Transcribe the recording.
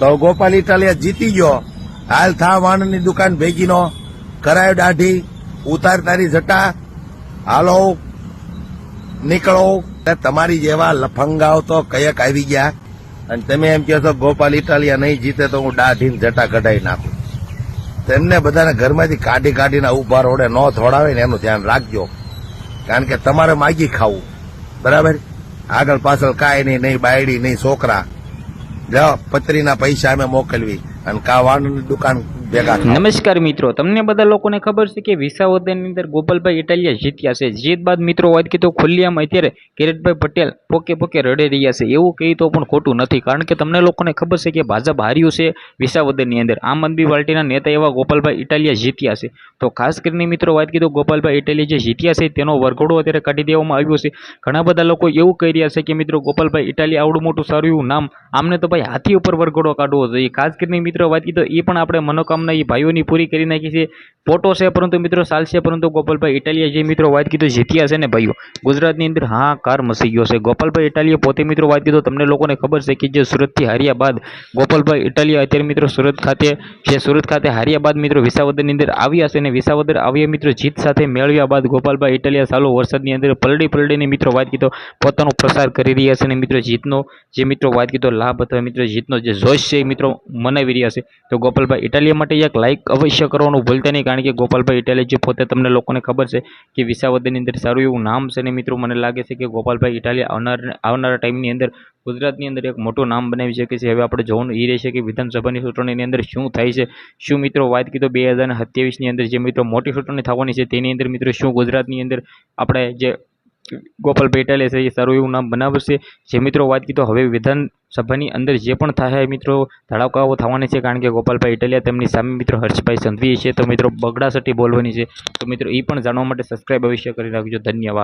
તો ગોપાલ ઇટાલિયા જીતી ગયો. હાલ થા વાણની દુકાન ભેગીનો. કરાયો દાઢી. ઉતાર તારી જટા. હાલો. નીકળો. તમારી જેવા લફંગાઓ તો કયક આવી ગયા. અને તમે એમ કહો છો, ગોપાલ ઇટાલિયા નહીં જીતે તો હું દાઢીને જટા કઢાઈ નાખું. તેમને બધાને ઘરમાંથી કાઢી કાઢીને ઊભા રોડે ન થોડાવે ને એનું ધ્યાન રાખજો. કારણ કે તમારે માગી ખાવું. બરાબર? આગળ પાછળ કાંઈ નહીં નહીં બાયડી, નહીં છોકરા. પત્રીના પૈસા અમે મોકલવી. અને કા વાણની દુકાન ભેગા નમસ્કાર મિત્રો, તમને બધા લોકોને ખબર છે કે વિસાવદરની અંદર ગોપાલભાઈ ઇટાલિયા જીત્યા છે. જીત બાદ મિત્રો વાત કીધું ખુલ્લિયામાં અત્યારે કિરીટભાઈ પટેલ પોકે પોકે રડી રહ્યા છે. એવું કહી તો પણ ખોટું નથી, કારણ કે તમને લોકોને ખબર છે કે ભાજપ હાર્યું છે વિસાવદરની અંદર. આમ આદમી પાર્ટીના નેતા એવા ગોપાલભાઈ ઇટાલિયા જીત્યા છે. તો ખાસ કરીને મિત્રો વાત કીધું ગોપાલભાઈ ઇટાલિયા જે જીત્યા છે તેનો વરઘોડો અત્યારે કાઢી દેવામાં આવ્યો છે. ઘણા બધા લોકો એવું કહી રહ્યા છે કે મિત્રો ગોપાલભાઈ ઇટાલિયા આવડું મોટું સારું એવું નામ. આમને તો ભાઈ હાથી ઉપર વરઘોડો કાઢવો જોઈએ. ખાસ કરીને મિત્રો વાત કીધું એ પણ આપણે મનોકામના એ ભાઈઓની પૂરી કરી નાખી છે. ફોટો છે, પરંતુ મિત્રો છે, પરંતુ ગોપાલભાઈ ઇટાલિયા જે મિત્રો વાત કીધું જીત્યા છે ને ભાઈઓ? ગુજરાતની અંદર હા, કાર મસી ગયો છે. ગોપાલભાઈ ઇટાલિયા પોતે મિત્રો વાત કીધું, તમને લોકોને ખબર છે કે જે સુરતથી હાર્યા બાદ ગોપાલભાઈ ઇટાલિયા અત્યારે મિત્રો સુરત ખાતે, જે સુરત ખાતે હાર્યા બાદ મિત્રો વિસાવદરની અંદર આવ્યા છે અને વિસાવદર આવ્યા મિત્રો જીત સાથે મેળવ્યા બાદ ગોપાલભાઈ ઇટાલિયા ચાલુ વરસાદની અંદર પલડી પલડીને મિત્રો વાત કીધો, પોતાનો પ્રસાર કરી રહ્યા છે અને મિત્રો જીતનો, જે મિત્રો વાત કીધો, લાભ અથવા મિત્રો જીતનો જે જોશ છે એ મિત્રો મનાવી રહ્યા છે. તો ગોપાલભાઈ ઇટાલિયા માટે એક લાઇક અવશ્ય કરવાનું ભૂલતા નહીં કારણ કે ગોપાલભાઈ ઇટાલિયા જે પોતે તમને લોકોને ખબર છે કે વિસાવદરની અંદર સારું એવું નામ છે અને મિત્રો, મને લાગે છે કે ગોપાલભાઈ ઇટાલિયા આવનાર, આવનારા ટાઈમની અંદર ગુજરાતની અંદર એક મોટું નામ બનાવી શકે છે. હવે આપણે જોવાનું એ રહેશે કે વિધાનસભાની ચૂંટણીની અંદર શું થાય છે, શું મિત્રો વાત કીધો બે હજાર સત્યાવીસની અંદર જે મિત્રો મોટી ચૂંટણી થવાની છે, તેની અંદર મિત્રો શું ગુજરાતની અંદર આપણે જે ગોપાલભાઈ ઇટાલિયા છે, એ સારું એવું નામ બનાવશે જે મિત્રો વાત કીધો, હવે વિધાનસભાની અંદર જે પણ થાય મિત્રો ધડાકાઓ થવાની છે, કારણ કે ગોપાલભાઈ ઇટાલિયા તેમની સામે મિત્રો હર્ષભાઈ સંધવી છે તો મિત્રો બગડાસટી બોલવાની છે. તો મિત્રો એ પણ જાણવા માટે સબસ્ક્રાઈબ અવશ્ય કરી રાખજો. ધન્યવાદ.